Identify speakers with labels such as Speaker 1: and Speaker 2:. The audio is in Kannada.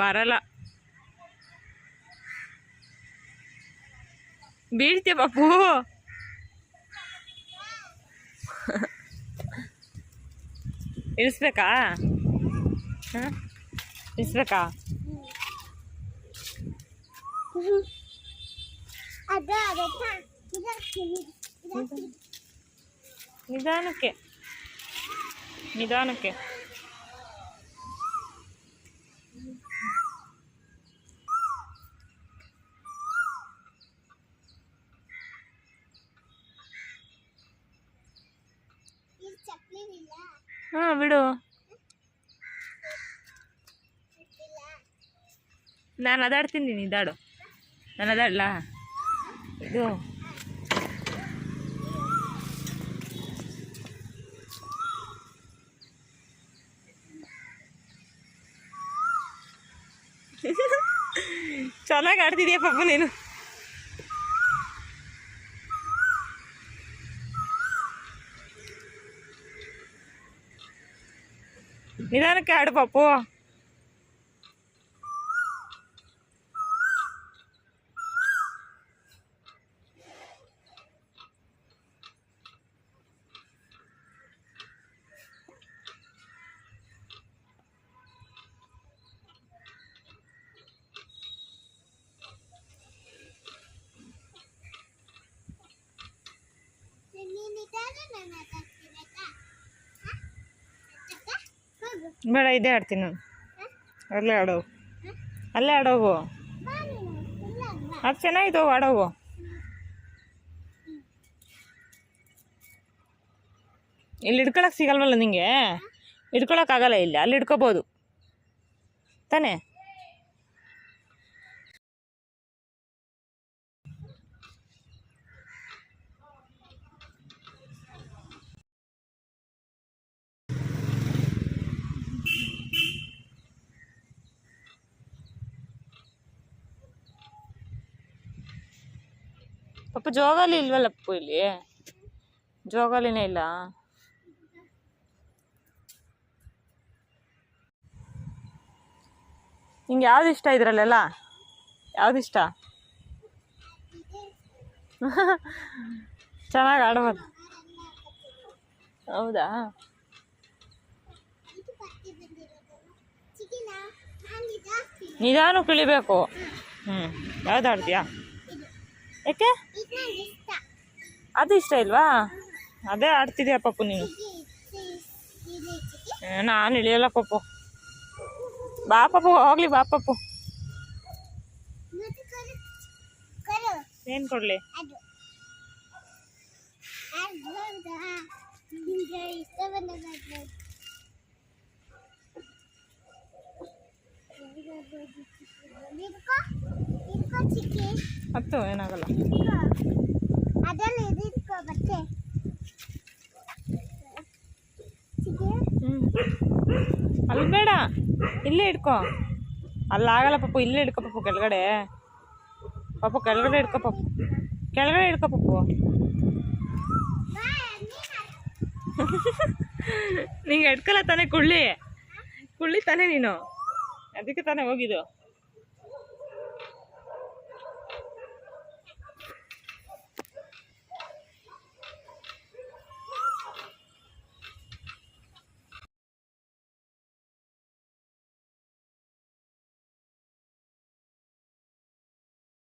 Speaker 1: வரலாம் வீழ்த்தியா பாப்போ ಇಳಿಸ್ಬೇಕಾ ಹಾಂ ಇಳಿಸ್ಬೇಕಾ
Speaker 2: ಅದು ಅದಕ್ಕ ಇದಕ್ಕೆ ಇದಕ್ಕೆ
Speaker 1: ನಿಧಾನಕ್ಕೆ ನಿಧಾನಕ್ಕೆ ಹಾಂ ಬಿಡು. ನಾನು ಅದಾಡ್ತೀನಿ ನೀನು ಇದಾಡು. ನಾನು ಅದಾಡ್ಲಾ? ಇದು. ಚೆನ್ನಾಗಿ ಆಡ್ತಿದ್ಯಾ ಪಾಪ ನೀನು? ನಿಧಾನಕ್ಕೆ ಆಡು ಪಾಪು
Speaker 2: ನೀನಿದ್ದಾನೆ ನಾನು ಮಾತಾಡ್ತೀನಕ್ಕ
Speaker 1: ಬೇಡ, ಇದೇ ಆಡ್ತೀನಿ ನಾನು. ಅಲ್ಲೇ ಆಡೋವು. ಅಲ್ಲೇ ಆಡೋವು. ಅದು ಚೆನ್ನಾಗಿತ್ತು ಆಡೋವು. ಇಲ್ಲಿ ಹಿಡ್ಕೊಳಕ್ಕೆ ಸಿಗಲ್ವಲ್ಲ ನಿಂಗೆ? ಹಿಡ್ಕೊಳಕ್ಕಾಗಲ್ಲ ಇಲ್ಲಿ, ಅಲ್ಲಿ ಹಿಡ್ಕೋಬೋದು. ತಾನೇ? ಪಾಪ ಜೋಗಾಲಿ ಇಲ್ವಲ್ಲಪ್ಪ ಇಲ್ಲಿ? ಜೋಗಾಲಿನೇ ಇಲ್ಲ? ನಿಂಗೆ ಯಾವ್ದು ಇಷ್ಟ ಇದ್ರಲ್ಲೆಲ್ಲ? ಯಾವ್ದು ಇಷ್ಟ? ಚೆನ್ನಾಗಿ ಆಡ್ಬೋದು. ಹೌದಾ? ನಿಧಾನು ಕಿಳಿಬೇಕು ಹ್ಞೂ ಯಾವ್ದು ಆಡ್ತೀಯಾ? ಯಾಕೆ
Speaker 2: ಇದು ನಂಗೆ ಇಷ್ಟ
Speaker 1: ಅದು ಇಷ್ಟ ಇಲ್ವಾ ಅದೇ ಆಡ್ತಿದ್ಯಾ ಪಪ್ಪು ನೀನು
Speaker 2: ಚಿಕ್ಕಿ ಇದು ಇದು ಚಿಕ್ಕಿ
Speaker 1: ಏ, ನಾನು ಇಳಿಯಲ್ಲ ಪಪ್ಪು ಬಾ ಪಪ್ಪು ಹೋಗ್ಲಿ ಬಾ ಪಪ್ಪು
Speaker 2: ಮತ್ತೆ ಕರು ಕರು
Speaker 1: ಏನು ಕೊಡಲಿ
Speaker 2: ಅದು ಅದು ಹೌದಾ ನಿಂಗೆ ಇಷ್ಟ
Speaker 1: ಹತ್ತು ಏನಾಗಲ್ಲ. ಅಲ್ಲಿ ಬೇಡ. ಇಲ್ಲೇ ಇಟ್ಕೋ. ಅಲ್ಲಾಗಲ್ಲ ಪಪ್ಪು ಇಲ್ಲೇ ಇಡ್ಕೋ ಪಪ್ಪು ಕೆಳಗಡೆ. ಪಪ್ಪು ಕೆಳಗಡೆ ಇಡ್ಕೋ ಪಪ್ಪು. ಕೆಳಗಡೆ ಇಡ್ಕೋ ಪಪ್ಪು. ನಿಂಗೆ ಇಡ್ಕಲ್ಲ ತಾನೇ ಕುಳ್ಳಿ. ಕುಳ್ಳಿ ತಾನೇ ನೀನು. ಅದಕ್ಕೆ ತಾನೇ ಹೋಗಿದ್ದು.